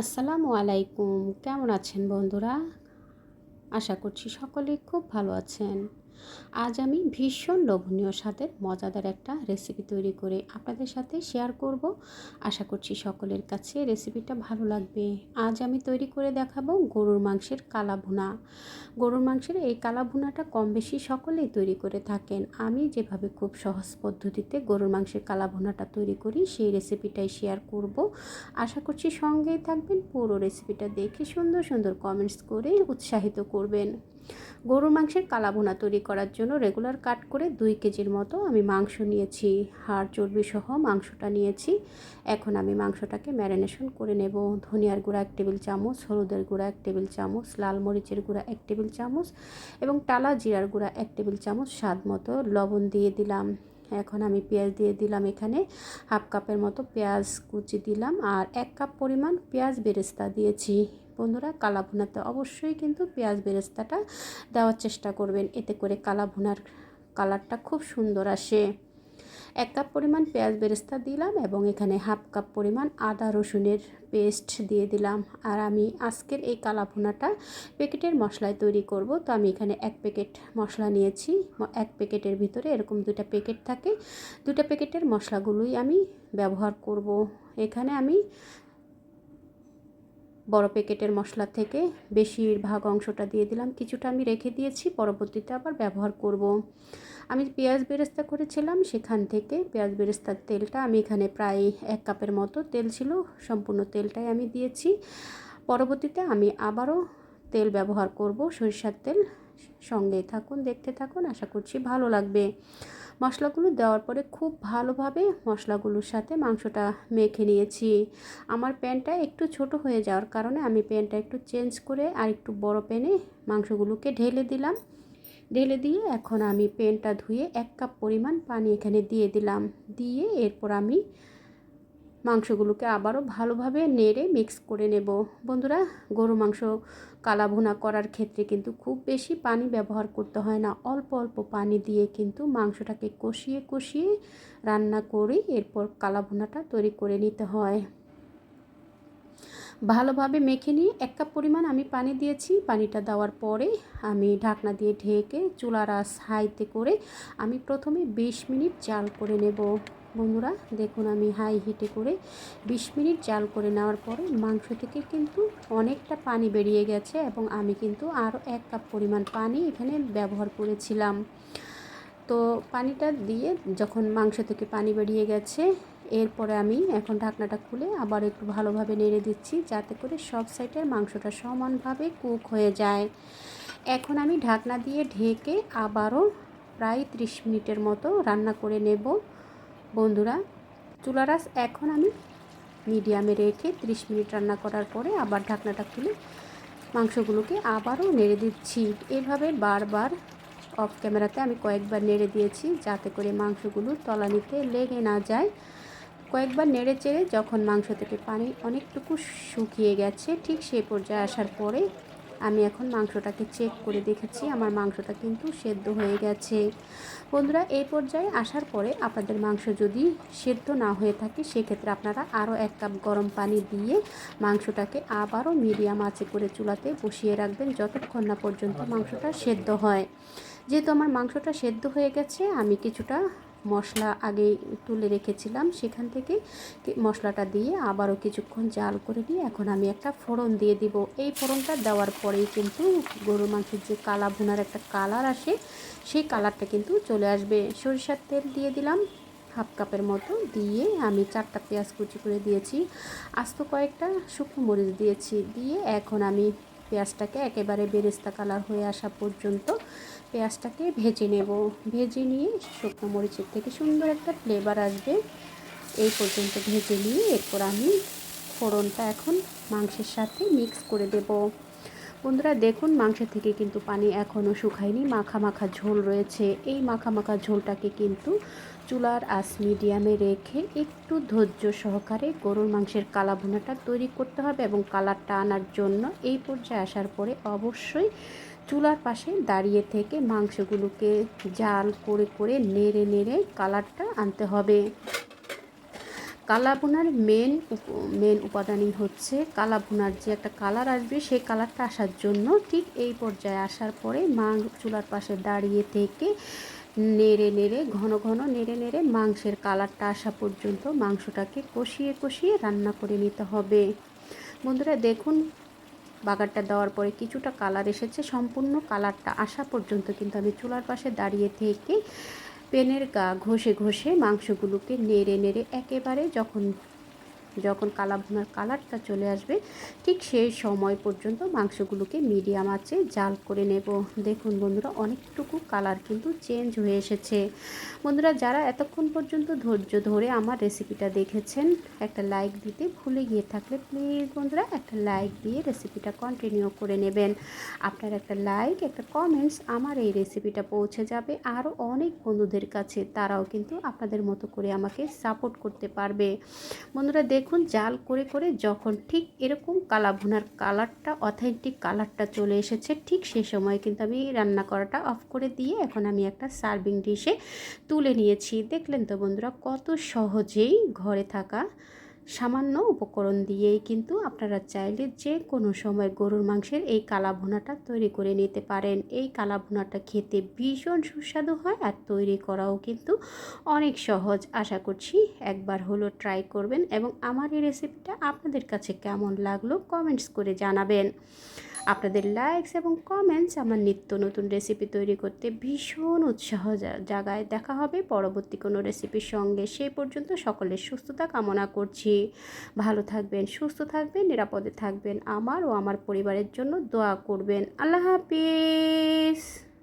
আসসালামু আলাইকুম। কেমন আছেন বন্ধুরা? আশা করছি সকলে খুব ভালো আছেন। আজ আমি ভীষণ লোভনীয় স্বাদের মজাদার একটা রেসিপি তৈরি করে আপনাদের সাথে শেয়ার করব। আশা করছি সকলের কাছে রেসিপিটা ভালো লাগবে। আজ আমি তৈরি করে দেখাবো গরুর মাংসের কালা ভুনা গরুর মাংসের এই কালা ভুনাটা কম বেশি সকলেই তৈরি করে থাকেন। আমি যেভাবে খুব সহজ পদ্ধতিতে গরুর মাংসের কালা ভুনাটা তৈরি করি সেই রেসিপিটাই শেয়ার করব। আশা করছি সঙ্গেই থাকবেন পুরো রেসিপিটা দেখে সুন্দর সুন্দর কমেন্টস করে উৎসাহিত করবেন। গরুর মাংসের কালাভুনা তৈরি করার জন্য রেগুলার কাট করে দুই কেজির মতো আমি মাংস নিয়েছি। হাড় চর্বি সহ মাংসটা নিয়েছি। এখন আমি মাংসটাকে ম্যারিনেশন করে নেব। ধনিয়ার গুঁড়া এক টেবিল চামচ, হলুদের গুঁড়া এক টেবিল চামচ, লাল মরিচের গুঁড়া এক টেবিল চামচ এবং টালা জিরার গুঁড়া এক টেবিল চামচ স্বাদ মতো লবণ দিয়ে দিলাম। এখন আমি পেঁয়াজ দিয়ে দিলাম এখানে হাফ কাপের মতো পেঁয়াজ কুচি দিলাম আর এক কাপ পরিমাণ পেঁয়াজ বেরেস্তা দিয়েছি। বন্ধুরা কালা ভুনাতে অবশ্যই কিন্তু পেঁয়াজ বেরেস্তাটা দেওয়ার চেষ্টা করবেন। এতে করে কালা ভুনার কালারটা খুব সুন্দর আসে। এক কাপ পরিমাণ পেঁয়াজ বেরেস্তা দিলাম এবং এখানে হাফ কাপ পরিমাণ আদা রসুনের পেস্ট দিয়ে দিলাম। আর আমি আজকের এই কালা ভুনাটা প্যাকেটের মশলায় তৈরি করব। তো আমি এখানে এক প্যাকেট মশলা নিয়েছি। এক প্যাকেটের ভিতরে এরকম দুটা প্যাকেট থাকে। দুটা প্যাকেটের মশলাগুলোই আমি ব্যবহার করব। এখানে আমি বড় প্যাকেটের মশলা থেকে বেশিরভাগ অংশটা দিয়ে দিলাম। কিছুটা আমি রেখে দিয়েছি, পরবর্তীতে আবার ব্যবহার করব। আমি পেঁয়াজ বেরেস্তা করেছিলাম, সেখান থেকে পেঁয়াজ বেরেস্তার তেলটা আমি এখানে প্রায় এক কাপের মতো তেল ছিল, সম্পূর্ণ তেলটাই আমি দিয়েছি। পরবর্তীতে আমি আবারও তেল ব্যবহার করব, সরিষার তেল। সঙ্গে থাকুন, দেখতে থাকুন, আশা করছি ভালো লাগবে। মশলাগুলো দেওয়ার পরে খুব ভালোভাবে মশলাগুলোর সাথে মাংসটা মেখে নিয়েছি। আমার প্যানটা একটু ছোট হয়ে যাওয়ার কারণে আমি প্যানটা একটু চেঞ্জ করে আর একটু বড় প্যানে মাংসগুলোকে ঢেলে দিলাম। ঢেলে দিয়ে এখন আমি প্যানটা ধুয়ে এক কাপ পরিমাণ পানি এখানে দিয়ে দিলাম। দিয়ে এরপর আমি মাংসগুলোকে আবারও ভালোভাবে নেড়ে মিক্স করে নেব। বন্ধুরা গরু মাংস কালা ভুনা করার ক্ষেত্রে কিন্তু খুব বেশি পানি ব্যবহার করতে হয় না। অল্প অল্প পানি দিয়ে কিন্তু মাংসটাকে কষিয়ে কষিয়ে রান্না করে এরপর কালা ভুনাটা তৈরি করে নিতে হয়। ভালোভাবে মেখে নিয়ে এক কাপ পরিমাণ আমি পানি দিয়েছি। পানিটা দেওয়ার পরে আমি ঢাকনা দিয়ে ঢেকে চুলার আস হাইতে করে আমি প্রথমে 20 মিনিট জাল করে নেব। বন্ধুরা, দেখুন আমি হাই হিটে করে ২০ মিনিট জাল করে নেওয়ার পরে মাংস থেকে কিন্তু অনেকটা পানি বেরিয়ে গেছে এবং আমি কিন্তু আরও এক কাপ পরিমাণ পানি এখানে ব্যবহার করেছিলাম। তো পানিটা দিয়ে যখন মাংস থেকে পানি বেরিয়ে গেছে, এরপরে আমি এখন ঢাকনাটা খুলে আবার একটু ভালোভাবে নেড়ে দিচ্ছি যাতে করে সব সাইডের মাংসটা সমানভাবে কুক হয়ে যায়। এখন আমি ঢাকনা দিয়ে ঢেকে আবারও প্রায় ত্রিশ মিনিটের মতো রান্না করে নেব। বন্ধুরা চুলার আস এখন আমি মিডিয়ামে রেখে 30 মিনিট রান্না করার পরে আবার ঢাকনাটা খুলে মাংসগুলোকে আবারও নেড়ে দিচ্ছি। এভাবে বারবার অফ ক্যামেরাতে আমি কয়েকবার নেড়ে দিয়েছি যাতে করে মাংসগুলো তলানিতে লেগে না যায়। কয়েকবার নেড়ে চেড়ে যখন মাংস থেকে পানি অনেকটুকু শুকিয়ে গেছে, ঠিক সেই পর্যায়ে আসার পরে আমি এখন মাংসটাকে চেক করে দেখেছি, আমার মাংসটা কিন্তু সেদ্ধ হয়ে গেছে। বন্ধুরা, এই পর্যায়ে আসার পরে আপনাদের মাংস যদি সেদ্ধ না হয়ে থাকে, সেক্ষেত্রে আপনারা আরও এক কাপ গরম পানি দিয়ে মাংসটাকে আবারও মিডিয়াম আঁচে করে চুলাতে বসিয়ে রাখবেন যতক্ষণ না পর্যন্ত মাংসটা সেদ্ধ হয়। যেহেতু আমার মাংসটা সেদ্ধ হয়ে গেছে, আমি কিছুটা মশলা আগে তুলে রেখেছিলাম সেখান থেকে মশলাটা দিয়ে আবারও কিছুক্ষণ জাল করে নিয়ে এখন আমি একটা ফোড়ন দিয়ে দিব। এই ফোড়নটা দেওয়ার পরেই কিন্তু গরু মাংসের যে কালা ভুনার একটা কালার আসে, সেই কালারটা কিন্তু চলে আসবে। সরিষার তেল দিয়ে দিলাম হাফ কাপের মতো। দিয়ে আমি চারটা পেঁয়াজ কুচি করে দিয়েছি। আস্ত কয়েকটা শুকনো মরিচ দিয়েছি। দিয়ে এখন আমি পেঁয়াজটাকে একেবারে বেরেস্তা কালার হয়ে আসা পর্যন্ত পেঁয়াজটাকে ভেজে নেব। ভেজে নিয়ে শুকনো মরিচের থেকে সুন্দর একটা ফ্লেভার আসবে। এই পর্যন্ত ভেজে নিয়ে এরপর আমি ফোড়নটা এখন মাংসের সাথে মিক্স করে দেব। বন্ধুরা, দেখুন মাংস থেকে কিন্তু পানি এখনও শুকায়নি। মাখা মাখা ঝোল রয়েছে। এই মাখা মাখা ঝোলটাকে কিন্তু চুলার আস মিডিয়ামে রেখে একটু ধৈর্য সহকারে গরুর মাংসের কালা ভুনাটা তৈরি করতে হবে এবং কালারটা আনার জন্য এই পর্যায়ে আসার পরে অবশ্যই চুলার পাশে দাঁড়িয়ে থেকে মাংসগুলোকে জাল করে করে নেড়ে নেড়ে কালারটা আনতে হবে। কালা ভুনার মেন মেন উপাদানই হচ্ছে কালা ভুনার যে একটা কালার আসবে সেই কালারটা আসার জন্য ঠিক এই পর্যায়ে আসার পরে মা, চুলার পাশে দাঁড়িয়ে থেকে নেড়ে নেড়ে, ঘন ঘন নেড়ে নেড়ে মাংসের কালারটা আসা পর্যন্ত মাংসটাকে কষিয়ে কষিয়ে রান্না করে নিতে হবে। বন্ধুরা, দেখুন, বাগারটা দেওয়ার পরে কিছুটা কালার এসেছে। সম্পূর্ণ কালারটা আসা পর্যন্ত কিন্তু আমি চুলার পাশে দাঁড়িয়ে থেকে পেনের গা ঘষে ঘষে মাংসগুলোকে নেড়ে নেড়ে একেবারে যখন যখন কালা কালারটা চলে আসবে, ঠিক সেই সময় পর্যন্ত মাংসগুলোকে মিডিয়াম আঁচে জাল করে নেব। দেখুন বন্ধুরা, অনেকটুকু কালার কিন্তু চেঞ্জ হয়ে এসেছে। বন্ধুরা, যারা এতক্ষণ পর্যন্ত ধৈর্য ধরে আমার রেসিপিটা দেখেছেন, একটা লাইক দিতে ভুলে গিয়ে থাকলে প্লিজ বন্ধুরা, একটা লাইক দিয়ে রেসিপিটা কন্টিনিউ করে নেবেন। আপনার একটা লাইক, একটা কমেন্টস আমার এই রেসিপিটা পৌঁছে যাবে। আরও অনেক বন্ধুদের কাছে তারাও কিন্তু আপনাদের মতো করে আমাকে সাপোর্ট করতে পারবে। বন্ধুরা দেখ দেখুন, জাল করে করে যখন ঠিক এরকম কালা ভুনার কালারটা, অথেন্টিক কালারটা চলে এসেছে, ঠিক সে সময় কিন্তু আমি রান্না করাটা অফ করে দিয়ে এখন আমি একটা সার্ভিং ডিশে তুলে নিয়েছি। দেখলেন তো বন্ধুরা, কত সহজেই ঘরে থাকা সামান্য উপকরণ দিয়েই কিন্তু আপনারা চাইলে যে কোনো সময় গরুর মাংসের এই কালা ভুনাটা তৈরি করে নিতে পারেন। এই কালা ভুনাটা খেতে ভীষণ সুস্বাদু হয় আর তৈরি করাও কিন্তু অনেক সহজ। আশা করছি একবার হলো ট্রাই করবেন এবং আমার এই রেসিপিটা আপনাদের কাছে কেমন লাগল কমেন্টস করে জানাবেন। আপনাদের লাইকস এবং কমেন্টস আমার নিত্য নতুন রেসিপি তৈরি করতে ভীষণ উৎসাহ জাগায়। দেখা হবে পরবর্তী কোনো রেসিপির সঙ্গে। সেই পর্যন্ত সকলের সুস্থতা কামনা করছি। ভালো থাকবেন, সুস্থ থাকবেন, নিরাপদে থাকবেন। আমার ও আমার পরিবারের জন্য দোয়া করবেন। আল্লাহ হাফিজ।